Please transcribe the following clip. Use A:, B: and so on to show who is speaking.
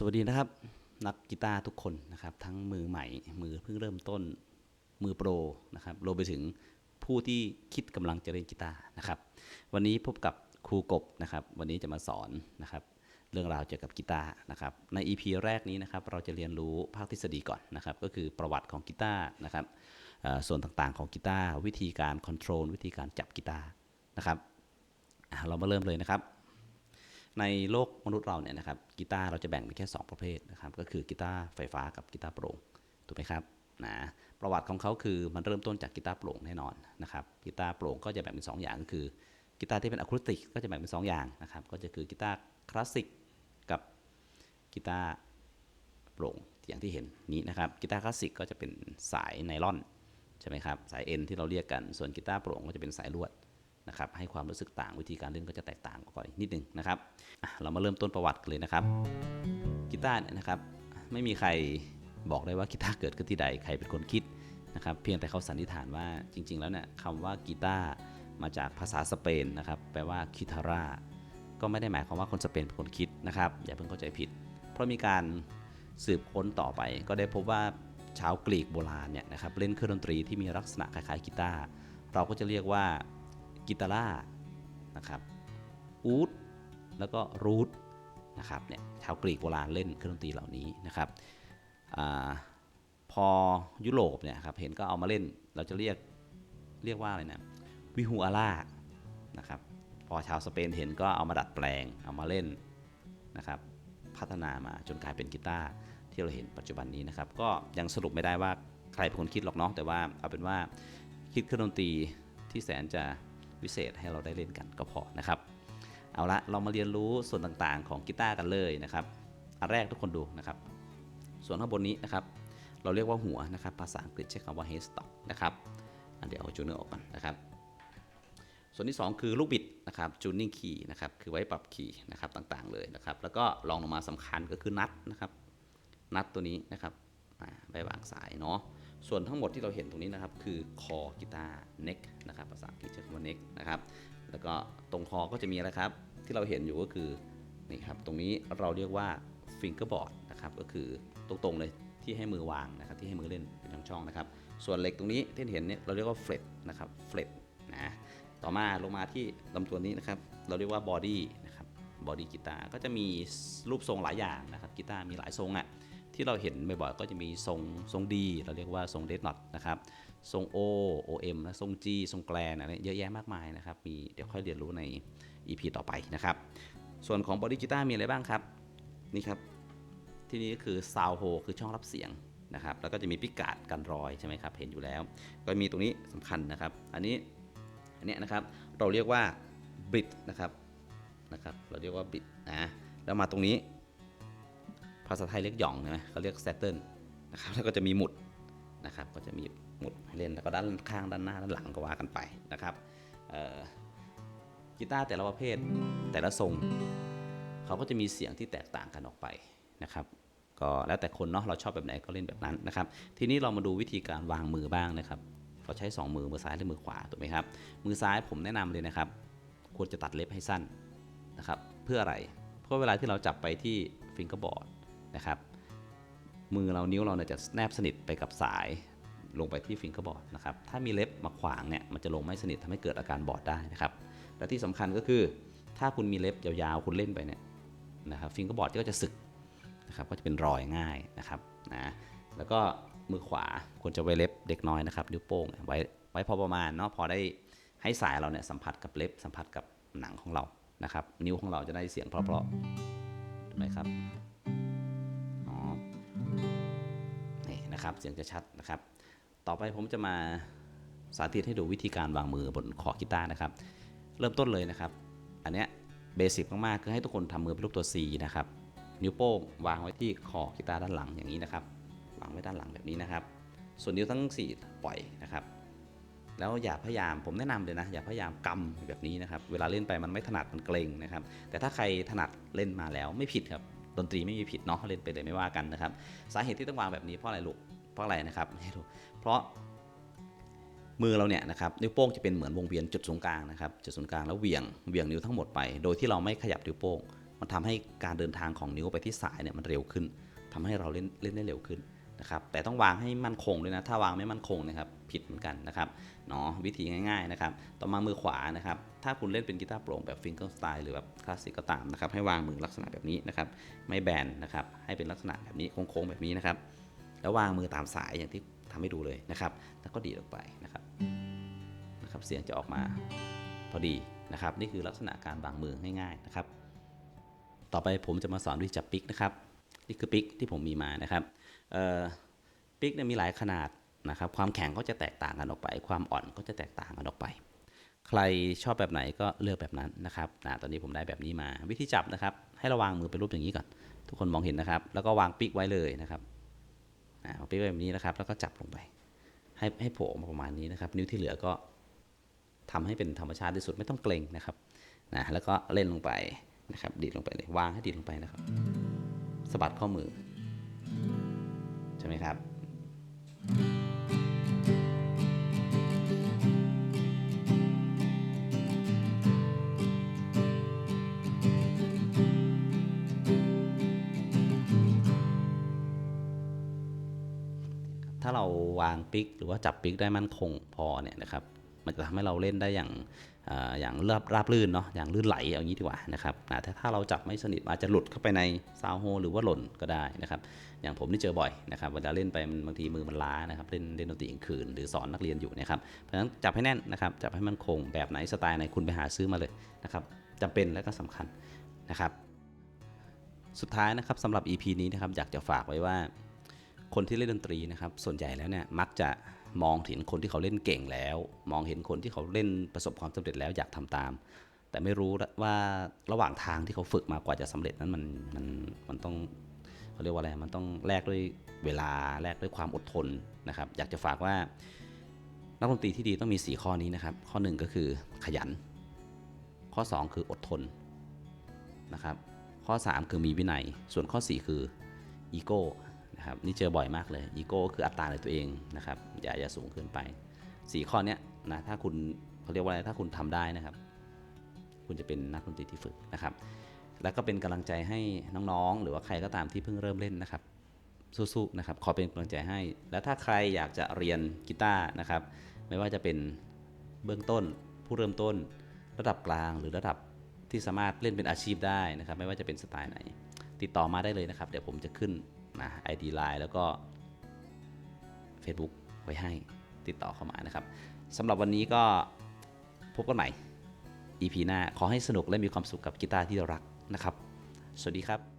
A: สวัสดีนะครับนักกีตาร์ทุกคนนะครับ ทั้งมือใหม่ มือเพิ่งเริ่มต้นมือโปรนะครับรวมไปถึงผู้ที่คิดกำลังจะเล่นกีตาร์นะครับ วันนี้พบกับครูกบนะครับ วันนี้จะมาสอนนะครับ เรื่องราวเกี่ยวกับกีตาร์นะครับ ใน EP แรกนี้นะครับ เราจะเรียนรู้ภาคทฤษฎีก่อนนะครับ ก็คือประวัติของกีตาร์นะครับส่วนต่างๆของกีตาร์วิธีการคอนโทรลวิธีการจับกีตาร์นะครับเรามาเริ่มเลยนะครับ ในโลกมนุษย์เราเนี่ยนะครับกีตาร์เราจะแบ่งเป็นแค่ 2 ประเภทนะครับก็คือกีตาร์ไฟฟ้ากับกีตาร์โปร่งถูกไหมครับนะประวัติของเขาคือมันเริ่มต้นจากกีตาร์โปร่งแน่นอนนะครับกีตาร์โปร่งก็จะแบ่งเป็น 2 อย่างก็คือกีตาร์ที่เป็นอะคูสติกก็จะแบ่งเป็น 2 อย่างนะครับก็จะคือกีตาร์คลาสสิกกับกีตาร์โปร่งอย่างที่เห็นนี้นะครับกีตาร์คลาสสิกก็จะเป็นสายไนลอนใช่ไหมครับสายเอ็นที่เราเรียกกันส่วนกีตาร์โปร่งก็จะเป็นสายลวด นะครับให้ความรู้สึกต่างวิธีการเล่นก็จะแตกต่างกันก่อนนิดนึงนะครับเรามาเริ่มต้นประวัติเลยนะครับกีตาร์เนี่ยนะครับไม่มีใครบอกได้ว่ากีตาร์เกิดขึ้นที่ใดใครเป็นคนคิดนะครับเพียงแต่เขาสันนิษฐานว่าจริง ๆ แล้วเนี่ยคำว่ากีตาร์มาจากภาษาสเปนนะครับแปลว่าคิทาร่าก็ไม่ได้หมายความว่าคนสเปนเป็นคนคิดนะครับอย่าเพิ่งเข้าใจผิด เพราะมีการสืบค้นต่อไป ก็ได้พบว่าชาวกรีกโบราณเนี่ยนะครับเล่นเครื่องดนตรีที่มีลักษณะคล้ายๆกีตาร์เราก็จะเรียกว่า กีตาร่านะครับอูดแล้วก็รูทนะครับเนี่ยชาวกรีกโบราณเล่นเครื่องดนตรีเหล่านี้นะครับอพอยุโรปเนี่ยครับเห็นก็เอามาเล่นเราจะเรียกเรียกว่าอะไรนะวิฮูอาร่านะครับพอชาวสเปนเห็นก็เอามาดัดแปลงเอามาเล่นนะครับพัฒนามาจนกลายเป็นกีตาร์ที่เราเห็นปัจจุบันนี้นะครับก็ยังสรุปไม่ได้ว่าใครเป็นคนคิดหรอกเนาะแต่ว่าเอาเป็นว่าคิดเครื่องดนตรีที่แสนจะ วิเศษให้เราได้เล่นกันก็พอนะครับ เอาละเรามาเรียนรู้ส่วนต่างๆของกีตาร์กันเลยนะครับอันแรกทุกคนดูนะครับ ส่วนข้างบนนี้นะครับ เราเรียกว่าหัวนะครับ ภาษาอังกฤษใช้คำว่า headstock นะครับอันเดี๋ยวเอาจูเนอร์ออกก่อนนะครับ ส่วนที่ 2 คือลูกบิดนะครับ tuning key นะครับ คือไว้ปรับคีย์นะครับต่างๆเลยนะครับ แล้วก็รองลงมาสำคัญก็คือนัดนะครับ นัดตัวนี้นะครับไว้วางสายเนาะ ส่วนทั้งหมดที่เราเห็นตรงนี้นะครับ คือคอกีตาร์ neck นะครับภาษาอังกฤษใช้คำว่า neck นะครับแล้วก็ตรงคอก็จะมีอะไรครับ ที่เราเห็นอยู่ก็คือนี่ครับตรงนี้เราเรียกว่า fingerboard นะครับก็คือตรงๆเลยที่ให้มือวางนะครับที่ให้มือเล่นเป็นช่องๆนะครับ ส่วนเหล็กตรงนี้ที่เห็นเนี่ยเราเรียกว่า fret นะครับ fret นะต่อมาลงมาที่ลำตัวนี้นะครับเราเรียกว่า body นะครับ body กีตาร์ก็จะมีรูปทรงหลายอย่างนะครับกีตาร์มีหลายทรงอะ ที่เราเห็นบ่อยๆก็จะมีทรงทรงดีเราเรียกว่าทรงเดดน็อตนะครับทรง O OM นะทรง G ทรงแกลนอะไรเยอะแยะมากมายนะครับมีเดี๋ยวค่อยเรียนรู้ใน EP ต่อไปนะครับ ส่วนของบอดี้กีตาร์มีอะไรบ้างครับ นี่ครับ ที่นี่ก็คือซาวโฮคือช่องรับเสียงนะครับ แล้วก็จะมีพิกาดกันรอยใช่ไหมครับ เห็นอยู่แล้ว ก็มีตรงนี้สำคัญนะครับ อันนี้อันเนี้ยนะครับเราเรียกว่าบิดนะครับนะครับ เราเรียกว่าบิดนะแล้วมาตรงนี้ ภาษาไทยเรียกหย่องใช่ไหมเขาเรียกแซตเติลนะครับแล้วก็จะมีหมุดนะครับก็จะมีหมุดให้เล่นแล้วก็ด้านข้างด้านหน้าด้านหลังก็ว่ากันไปนะครับกีตาร์แต่ละประเภทแต่ละทรงเขาก็จะมีเสียงที่แตกต่างกันออกไปนะครับก็แล้วแต่คนเนาะเราชอบแบบไหนก็เล่นแบบนั้นนะครับ ทีนี้เรามาดูวิธีการวางมือบ้างนะครับเราใช้ 2 มือมือซ้ายและมือขวาถูกไหมครับมือซ้ายผมแนะนำเลยนะครับ ควรจะตัดเล็บให้สั้นนะครับ เพื่ออะไร เพราะเวลาที่เราจับไปที่ฟิงเกอร์บอร์ด นะครับ มือเรานิ้วเราเนี่ยจะแนบสนิทไปกับสายลงไปที่ฟิงเกอร์บอร์ดนะครับ ถ้ามีเล็บมาขวางเนี่ยมันจะลงไม่สนิททำให้เกิดอาการบอดได้นะครับ และที่สำคัญก็คือ ถ้าคุณมีเล็บยาวๆ คุณเล่นไปเนี่ยนะครับฟิงเกอร์บอร์ดก็จะสึกนะครับก็จะเป็นรอยง่ายนะครับนะแล้วก็มือขวาควรจะไว้เล็บเด็กน้อยนะครับนิ้วโป้งไว้ไว้พอประมาณเนาะพอได้ให้สายเราเนี่ยสัมผัสกับเล็บสัมผัสกับหนังของเรานะครับ นิ้วของเราจะได้เสียงเพราะๆถูกไหมครับ นะครับ เสียงจะชัดนะครับ ต่อไปผมจะมาสาธิตให้ดูวิธีการวางมือบนคอกีตาร์นะครับ เริ่มต้นเลยนะครับ อันเนี้ยเบสิกมากๆคือให้ทุกคนทำมือเป็นรูปตัว C นะครับ นิ้วโป้งวางไว้ที่คอกีตาร์ด้านหลังอย่างนี้นะครับ วางไว้ด้านหลังแบบนี้นะครับ ส่วนนิ้วทั้ง 4 ปล่อยนะครับ แล้วอย่าพยายามผมแนะนำเลยนะ อย่าพยายามกำแบบนี้นะครับ เวลาเล่นไปมันไม่ถนัดมันเกรงนะครับ แต่ถ้าใครถนัดเล่นมาแล้วไม่ผิดครับ ดนตรีไม่มีผิดเนาะเล่นไปเลยไม่ว่ากันนะครับ สาเหตุที่ต้องวางแบบนี้เพราะอะไรลูกเพราะอะไรนะครับไม่รู้เพราะมือเราเนี่ยนะครับนิ้วโป้งจะเป็นเหมือนวงเวียนจุดศูนย์กลางนะครับจุดศูนย์กลางแล้วเวียงเวียงนิ้วทั้งหมดไป โดยที่เราไม่ขยับนิ้วโป้ง มันทำให้การเดินทางของนิ้วไปที่สายเนี่ยมันเร็วขึ้นทำให้เราเล่นเล่นได้เร็วขึ้น นะครับแต่ต้องวางให้มั่นคงด้วยนะถ้าวางไม่มั่นคงนะครับผิดเหมือนกันนะครับเนาะวิธีง่ายๆนะครับต่อมามือขวานะครับถ้าคุณเล่นเป็นกีตาร์โปร่งแบบฟิงเกิลสไตล์หรือแบบคลาสสิกก็ตามนะครับให้วางมือลักษณะแบบนี้นะครับไม่แบนนะครับให้เป็นลักษณะแบบนี้โค้งๆแบบนี้นะครับแล้ววางมือตามสายอย่างที่ทำให้ดูเลยนะครับ แล้วก็ดีดออกไปนะครับนะครับ เสียงจะออกมาพอดีนะครับ นี่คือลักษณะการวางมือง่ายๆนะครับ ต่อไปผมจะมาสอนวิธีจับปิกนะครับ นี่คือปิกที่ผมมีมานะครับ ปิกเนี่ยมีหลายขนาดนะครับความแข็งก็จะแตกต่างกันออกไป ความอ่อนก็จะแตกต่างกันออกไป ใครชอบแบบไหนก็เลือกแบบนั้นนะครับนะตอนนี้ผมได้แบบนี้มา วิธีจับนะครับ ให้ราวางมือเป็นรูปอย่างนี้ก่อน ทุกคนมองเห็นนะครับ แล้วก็วางปิกไว้เลยนะครับอ่าวางปิกไว้แบบนี้นะครับ แล้วก็จับลงไป ให้ให้โผล่ออกมาประมาณนี้นะครับ นิ้วที่เหลือก็ทำให้เป็นธรรมชาติที่สุดไม่ต้องเกรงนะครับนะแล้วก็เล่นลงไปนะครับดีดลงไปเลยวางให้ดีดลงไปนะครับสะบัดข้อมือ ใช่ไหมครับ ถ้าเราวางปิกหรือว่าจับปิกได้มั่นคงพอเนี่ยนะครับ มันจะทำให้เราเล่นได้อย่างอย่างราบราบลื่นเนาะอย่างลื่นไหลเอางี้ดีกว่านะครับแต่ถ้าเราจับไม่สนิทอาจจะหลุดเข้าไปในซาวโฮหรือว่าหล่นก็ได้นะครับอย่างผมนี่เจอบ่อยนะครับเวลาเล่นไปมันบางทีมือมันล้านะครับเล่นเล่นดนตรีกลางคืนหรือสอนนักเรียนอยู่นะครับเพราะฉะนั้นจับให้แน่นนะครับจับให้มันคงแบบไหนสไตล์ไหนคุณไปหาซื้อมาเลยนะครับจำเป็นและก็สำคัญนะครับ สุดท้ายนะครับสำหรับ EP นี้นะครับอยากจะฝากไว้ว่า คนที่เล่นดนตรีนะครับส่วนใหญ่แล้วเนี่ยมักจะ มองเห็นคนที่เขาเล่นเก่งแล้ว มองเห็นคนที่เขาเล่นประสบความสำเร็จแล้วอยากทำตาม แต่ไม่รู้ว่าระหว่างทางที่เขาฝึกมากว่าจะสำเร็จนั้นมันมันมันต้องเขาเรียกว่าอะไรมันต้องแลกด้วยเวลาแลกด้วยความอดทนนะครับ อยากจะฝากว่านักดนตรีที่ดีต้องมี 4 ข้อนี้นะครับ ข้อ 1 ก็คือขยัน ข้อ 2 คืออดทนนะครับ ข้อ 3 คือมีวินัย ส่วนข้อ 4 คืออีโก้ นะครับนี่เจอบ่อยมากเลยอีโก้คืออัตราในตัวเองนะครับอย่าอย่าสูงเกินไป 4 ข้อนี้นะถ้าคุณเขาเรียกว่าอะไรถ้าคุณทำได้นะครับ คุณจะเป็นนักดนตรีที่ฝึกนะครับ แล้วก็เป็นกำลังใจให้น้องๆ หรือว่าใครก็ตามที่เพิ่งเริ่มเล่นนะครับสู้ๆนะครับขอเป็นกำลังใจให้ แล้วถ้าใครอยากจะเรียนกีตาร์นะครับ ไม่ว่าจะเป็นเบื้องต้น ผู้เริ่มต้น ระดับกลางหรือระดับที่สามารถเล่นเป็นอาชีพได้นะครับ ไม่ว่าจะเป็นสไตล์ไหน ติดต่อมาได้เลยนะครับ เดี๋ยวผมจะขึ้น นะ ID Line แล้วก็ Facebook ไว้ให้ติดต่อเข้ามานะครับสำหรับวันนี้ก็พบกันใหม่ EP หน้า ขอให้สนุกและมีความสุขกับกีตาร์ที่เรารักนะครับ สวัสดีครับ